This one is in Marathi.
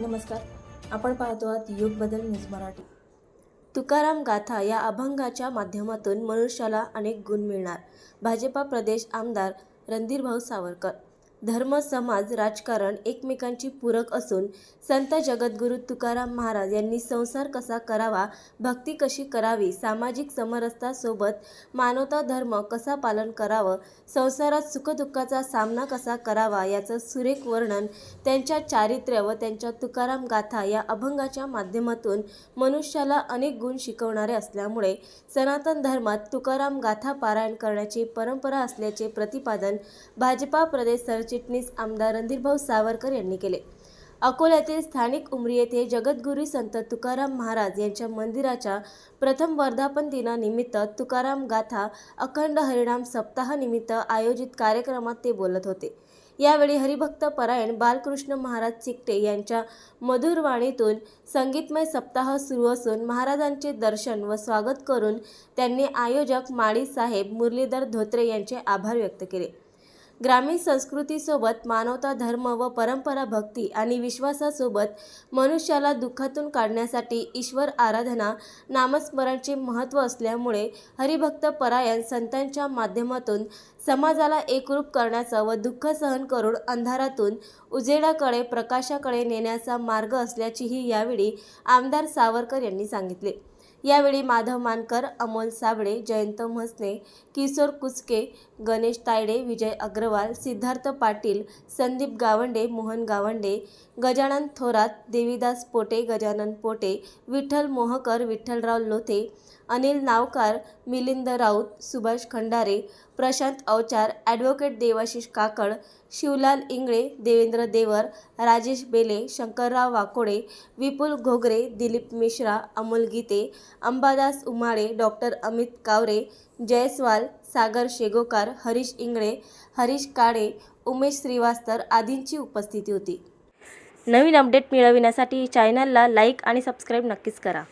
नमस्कार. आपण पाहतो आहात युग बदल न्यूज मराठी. तुकाराम गाथा या अभंगाच्या माध्यमातून मनुष्याला अनेक गुण मिळणार. भाजपा प्रदेश आमदार रणधीरभाऊ सावरकर. धर्म समाज राजकारण एकमेकांची पूरक असून संत जगद्गुरू तुकाराम महाराज यांनी संसार कसा करावा भक्ती कशी करावी सामाजिक समरसतासोबत मानवता धर्म कसा पालन करावं संसारात सुखदुःखाचा सामना कसा करावा याचं सुरेख वर्णन त्यांच्या चारित्र्य व त्यांच्या तुकाराम गाथा या अभंगाच्या माध्यमातून मनुष्याला अनेक गुण शिकवणारे असल्यामुळे सनातन धर्मात तुकाराम गाथा पारायण करण्याची परंपरा असल्याचे प्रतिपादन भाजपा प्रदेश सर सरचिटणीस आमदार रणधीरभाऊ सावरकर यांनी केले. अकोल्यातील स्थानिक उमरी येथे जगद्गुरू संत तुकाराम महाराज यांच्या मंदिराच्या प्रथम वर्धापन दिनानिमित्त तुकाराम गाथा अखंड हरिणाम सप्ताहानिमित्त आयोजित कार्यक्रमात ते बोलत होते. यावेळी हरिभक्त परायण बालकृष्ण महाराज चिकटे यांच्या मधुरवाणीतून संगीतमय सप्ताह सुरू असून महाराजांचे दर्शन व स्वागत करून त्यांनी आयोजक माळी साहेब मुरलीधर धोत्रे यांचे आभार व्यक्त केले. ग्रामीण संस्कृतीसोबत मानवता धर्म व परंपरा भक्ती आणि विश्वासासोबत मनुष्याला दुःखातून काढण्यासाठी ईश्वर आराधना नामस्मरणचे महत्त्व असल्यामुळे हरिभक्त परायण संतांच्या माध्यमातून समाजाला एकरूप करण्याचा व दुःख सहन करून अंधारातून उजेडाकडे प्रकाशाकडे नेण्याचा मार्ग असल्याचीही यावेळी आमदार सावरकर यांनी सांगितले. यावेळी माधव मानकर अमोल साबळे जयंत म्हसने किशोर कुचके गणेश तायडे विजय अग्रवाल सिद्धार्थ पाटील संदीप गावंडे मोहन गावंडे गजानन थोरात देवीदास पोटे गजानन पोटे विठ्ठल मोहकर विठ्ठलराव लोथे अनिल नावकार मिलिंद राऊत सुभाष खंडारे प्रशांत अवचार ॲडव्होकेट देवाशिष काकड शिवलाल इंगळे देवेंद्र देवर राजेश बेले शंकरराव वाकोडे विपुल घोगरे दिलीप मिश्रा अमोल गीते अंबादास उमाळे डॉक्टर अमित कावरे जयस्वाल सागर शेगोकार हरीश इंगळे हरीश काळे उमेश श्रीवास्तर आदींची उपस्थिती होती. नवीन अपडेट मिळविण्यासाठी चॅनलला लाईक आणि सबस्क्राईब नक्कीच करा.